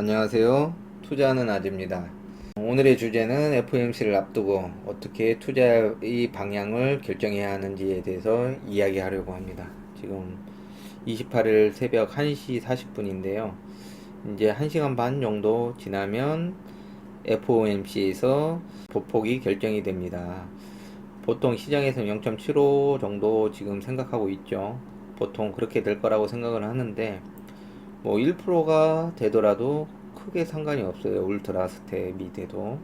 안녕하세요. 투자하는 아재입니다. 오늘의 주제는 FOMC를 앞두고 어떻게 투자의 방향을 결정해야 하는지에 대해서 이야기하려고 합니다. 지금 28일 새벽 1시 40분인데요. 이제 1시간 반 정도 지나면 FOMC에서 보폭이 결정이 됩니다. 보통 시장에서 0.75 정도 지금 생각하고 있죠. 보통 그렇게 될 거라고 생각을 하는데 뭐 1%가 되더라도 크게 상관이 없어요. 울트라 스텝이 돼도.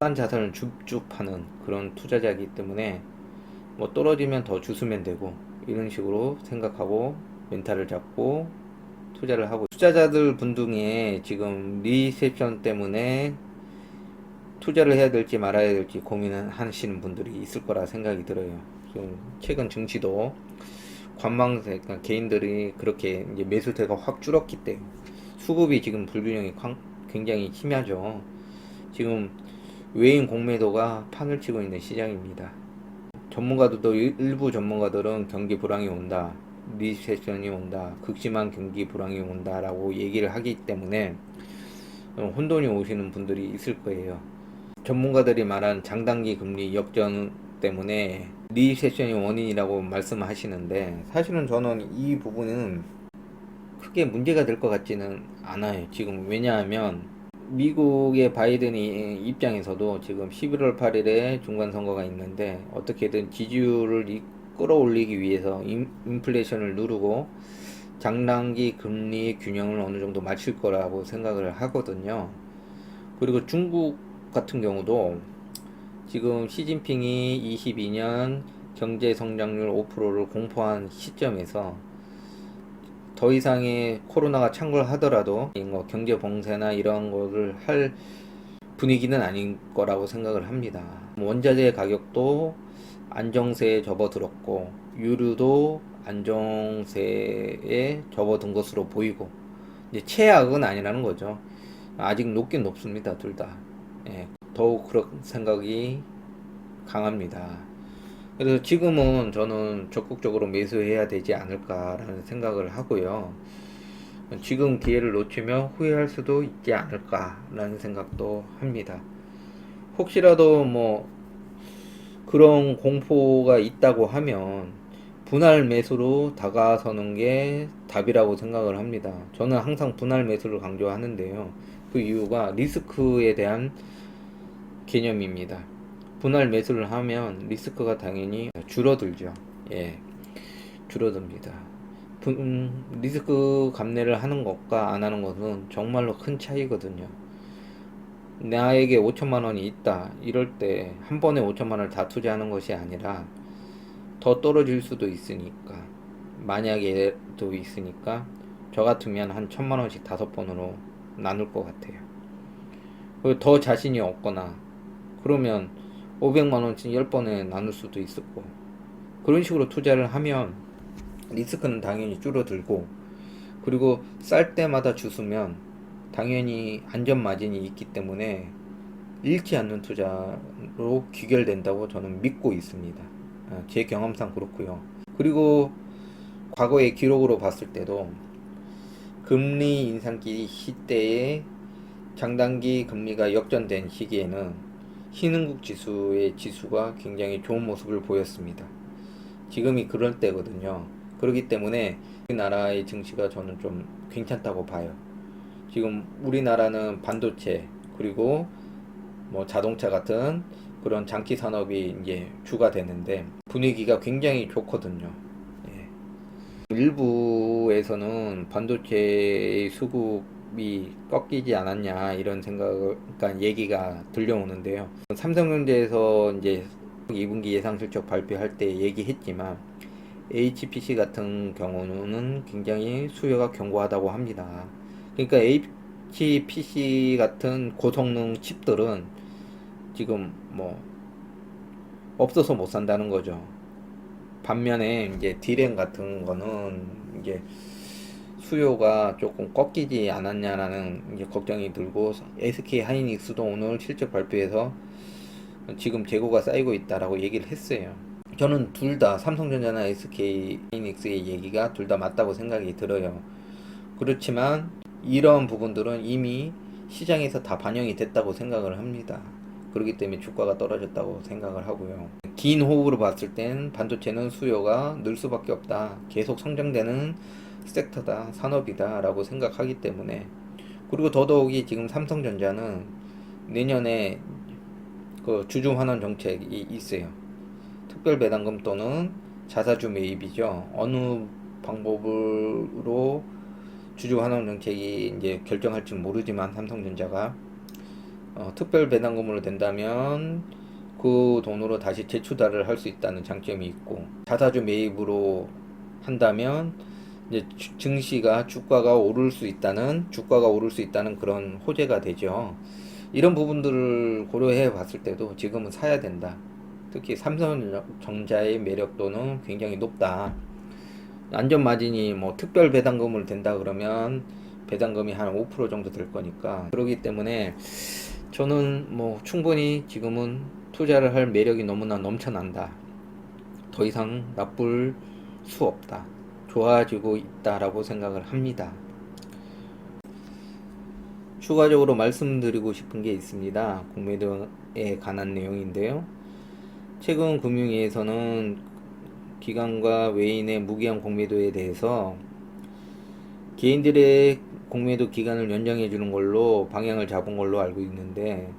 싼 자산을 줍줍 파는 그런 투자자이기 때문에 뭐 떨어지면 더 주스면 되고 이런 식으로 생각하고 멘탈을 잡고 투자를 하고 투자자들 분 중에 지금 리셉션 때문에 투자를 해야 될지 말아야 될지 고민을 하시는 분들이 있을 거라 생각이 들어요. 지금 최근 증시도 관망세, 그러니까 개인들이 그렇게 이제 매수세가 확 줄었기 때문에 수급이 지금 불균형이 광- 굉장히 심하죠. 지금 외인 공매도가 판을 치고 있는 시장입니다. 전문가들도 일- 일부 전문가들은 경기 불황이 온다, 리세션이 온다, 극심한 경기 불황이 온다라고 얘기를 하기 때문에 어, 혼돈이 오시는 분들이 있을 거예요. 전문가들이 말한 장단기 금리 역전 때문에 리세션이 원인이라고 말씀하시는데 사실은 저는 이 부분은 크게 문제가 될 것 같지는 않아요. 지금 왜냐하면 미국의 바이든이 입장에서도 지금 11월 8일에 중간 선거가 있는데 어떻게든 지지율을 이- 끌어올리기 위해서 인, 인플레이션을 누르고 장단기 금리 균형을 어느 정도 맞출 거라고 생각을 하거든요. 그리고 중국 같은 경우도 지금 시진핑이 22년 경제 성장률 5%를 공포한 시점에서 더 이상의 코로나가 창궐하더라도 뭐 경제 봉쇄나 이런 거를 할 분위기는 아닌 거라고 생각을 합니다. 원자재 가격도 안정세에 접어들었고 유류도 안정세에 접어든 것으로 보이고 이제 최악은 아니라는 거죠. 아직 높긴 높습니다, 둘 다. 예, 더욱 그런 생각이 강합니다. 그래서 지금은 저는 적극적으로 매수해야 되지 않을까라는 생각을 하고요. 지금 기회를 놓치면 후회할 수도 있지 않을까라는 생각도 합니다. 혹시라도 뭐 그런 공포가 있다고 하면 분할 매수로 다가서는 게 답이라고 생각을 합니다. 저는 항상 분할 매수를 강조하는데요. 그 이유가 리스크에 대한 개념입니다. 분할 매수를 하면 리스크가 당연히 줄어들죠. 예, 줄어듭니다. 분- 음, 리스크 감내를 하는 것과 안 하는 것은 정말로 큰 차이거든요. 나에게 5천만 원이 있다. 이럴 때 한 번에 5천만 원을 다 투자하는 것이 아니라 더 떨어질 수도 있으니까 만약에도 있으니까 저 같으면 한 천만 원씩 다섯 번으로 나눌 것 같아요. 더 자신이 없거나 그러면 500만 원씩 10번에 나눌 수도 있었고 그런 식으로 투자를 하면 리스크는 당연히 줄어들고 그리고 쌀 때마다 주스면 당연히 안전 마진이 있기 때문에 잃지 않는 투자로 귀결된다고 저는 믿고 있습니다. 아, 제 경험상 그렇고요. 그리고 과거의 기록으로 봤을 때도 금리 인상기 시대에 장단기 금리가 역전된 시기에는 신흥국 지수의 지수가 굉장히 좋은 모습을 보였습니다. 지금이 그럴 때거든요. 그렇기 때문에 우리나라의 증시가 저는 좀 괜찮다고 봐요. 지금 우리나라는 반도체 그리고 뭐 자동차 같은 그런 장기 산업이 이제 주가 되는데 분위기가 굉장히 좋거든요. 예. 일부에서는 반도체의 수급 이 꺾이지 않았냐 이런 생각, 그러니까 얘기가 들려오는데요. 삼성전자에서 이제 2분기 예상 실적 발표할 때 얘기했지만 HPC 같은 경우는 굉장히 수요가 견고하다고 합니다. 그러니까 HPC 같은 고성능 칩들은 지금 뭐 없어서 못 산다는 거죠. 반면에 이제 디램 같은 거는 이제 수요가 조금 꺾이지 않았냐라는 이제 걱정이 들고 SK 하이닉스도 오늘 실적 발표에서 지금 재고가 쌓이고 있다라고 얘기를 했어요. 저는 둘 다 삼성전자나 SK 하이닉스의 얘기가 둘 다 맞다고 생각이 들어요. 그렇지만 이런 부분들은 이미 시장에서 다 반영이 됐다고 생각을 합니다. 그렇기 때문에 주가가 떨어졌다고 생각을 하고요. 긴 호흡으로 봤을 땐 반도체는 수요가 늘 수밖에 없다. 계속 성장되는 섹터다, 산업이다 라고 생각하기 때문에 그리고 더더욱이 지금 삼성전자는 내년에 그 주주 환원 정책이 있어요. 특별 배당금 또는 자사주 매입이죠. 어느 방법으로 주주 환원 정책이 이제 결정할지 모르지만 삼성전자가 어, 특별 배당금으로 된다면 그 돈으로 다시 재투자를 할 수 있다는 장점이 있고 자사주 매입으로 한다면 이제 주- 증시가 주가가 오를 수 있다는 주가가 오를 수 있다는 그런 호재가 되죠. 이런 부분들을 고려해 봤을 때도 지금은 사야 된다. 특히 삼성전자의 매력도는 굉장히 높다. 안전 마진이 뭐 특별 배당금을 된다 그러면 배당금이 한 5% 정도 될 거니까 그러기 때문에 저는 뭐 충분히 지금은 투자를 할 매력이 너무나 넘쳐난다. 더 이상 나쁠 수 없다. 좋아지고 있다라고 생각을 합니다. 추가적으로 말씀드리고 싶은 게 있습니다. 공매도에 관한 내용인데요. 최근 금융위에서는 기관과 외인의 무기한 공매도에 대해서 개인들의 공매도 기간을 연장해 주는 걸로 방향을 잡은 걸로 알고 있는데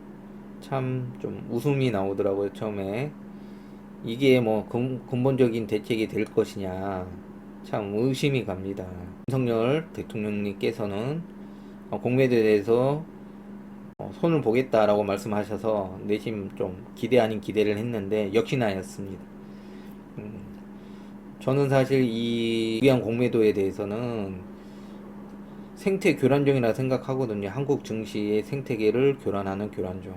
참 좀 웃음이 나오더라고요 처음에 이게 뭐 근, 근본적인 대책이 될 것이냐 참 의심이 갑니다 윤석열 대통령님께서는 어, 공매도에 대해서 어, 손을 보겠다라고 말씀하셔서 내심 좀 기대 아닌 기대를 했는데 역시나였습니다. 음, 저는 사실 이 위안 공매도에 대해서는 생태 교란종이라 생각하거든요. 한국 증시의 생태계를 교란하는 교란종.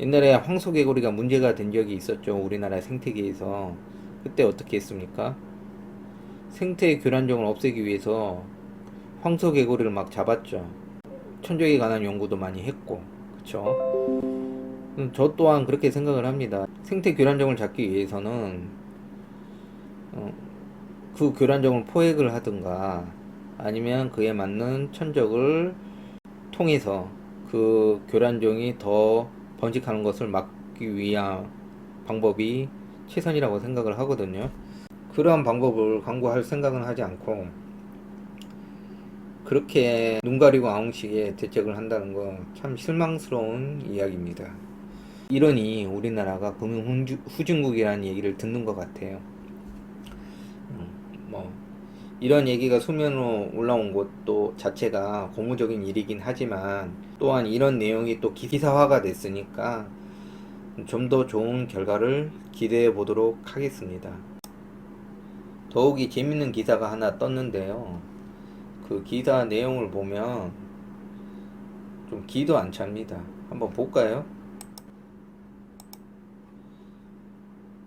옛날에 황소개구리가 문제가 된 적이 있었죠. 우리나라 생태계에서. 그때 어떻게 했습니까? 생태 교란종을 없애기 위해서 황소개구리를 막 잡았죠. 천적에 관한 연구도 많이 했고, 그쵸? 음, 저 또한 그렇게 생각을 합니다. 생태 교란종을 잡기 위해서는 어, 그 교란종을 포획을 하든가 아니면 그에 맞는 천적을 통해서 그 교란종이 더 번식하는 것을 막기 위한 방법이 최선이라고 생각을 하거든요. 그러한 방법을 강구할 생각은 하지 않고 그렇게 눈 가리고 아웅식의 대책을 한다는 건 참 실망스러운 이야기입니다. 이러니 우리나라가 금융 후진국이라는 얘기를 듣는 것 같아요. 음, 뭐 이런 얘기가 수면으로 올라온 것도 자체가 고무적인 일이긴 하지만 또한 이런 내용이 또 기사화가 됐으니까 좀 더 좋은 결과를 기대해 보도록 하겠습니다. 더욱이 재밌는 기사가 하나 떴는데요. 그 기사 내용을 보면 좀 기도 안 찹니다. 한번 볼까요?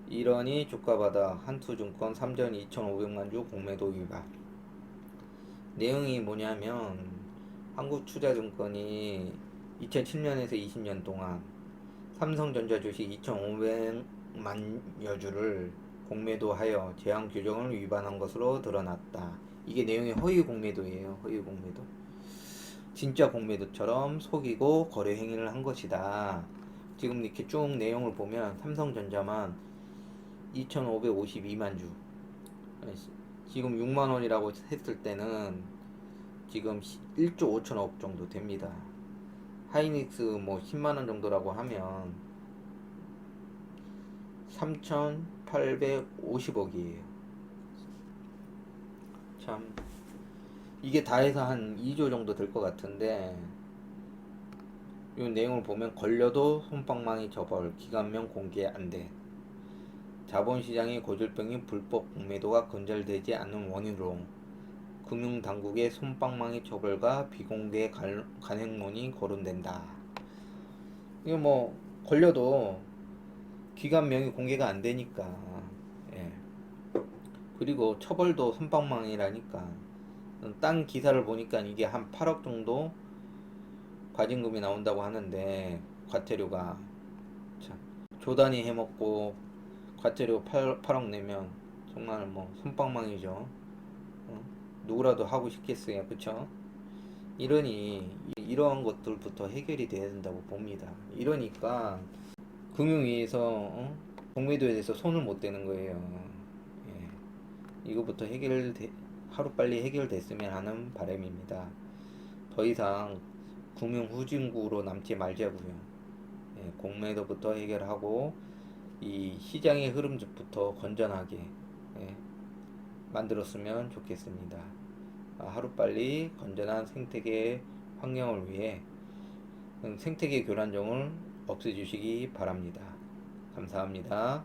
이러니 주가바다 한투증권 3전 2,500만 주 공매도 위반. 내용이 뭐냐면 한국투자증권이 2007년에서 20년 동안 삼성전자 주식 2,500만여 주를 공매도하여 제한 규정을 위반한 것으로 드러났다. 이게 내용이 허위 공매도예요. 허위 공매도. 진짜 공매도처럼 속이고 거래 행위를 한 것이다. 지금 이렇게 쭉 내용을 보면 삼성전자만 2,552만 주. 지금 6만 원이라고 했을 때는 지금 1조 5천억 정도 됩니다. 하이닉스 뭐 10만 원 정도라고 하면 3,850억이에요. 참 이게 다 해서 한 2조 정도 될 것 같은데 이 내용을 보면 걸려도 손방망이 처벌 기관명 공개 안 돼. 자본시장의 고질병인 불법 공매도가 근절되지 않는 원인으로 금융당국의 손방망이 처벌과 비공개 갈- 간행론이 거론된다. 이거 뭐 걸려도 기관명이 공개가 안 되니까 예. 그리고 처벌도 손방망이라니까 딴 기사를 보니까 이게 한 8억 정도 과징금이 나온다고 하는데 과태료가 참 조단위 해먹고 과태료 8, 8억 내면 정말 뭐 손방망이죠. 어? 누구라도 하고 싶겠어요, 그쵸? 이러니 이- 이러한 것들부터 해결이 돼야 된다고 봅니다. 이러니까 금융위에서 어? 공매도에 대해서 손을 못 대는 거예요. 예. 이거부터 해결 하루 빨리 해결됐으면 하는 바람입니다. 더 이상 금융 후진국으로 남지 말자고요. 예, 공매도부터 해결하고 이 시장의 흐름부터 건전하게 예, 만들었으면 좋겠습니다. 아, 하루빨리 건전한 생태계 환경을 위해 음, 생태계 교란종을 없애주시기 바랍니다. 감사합니다.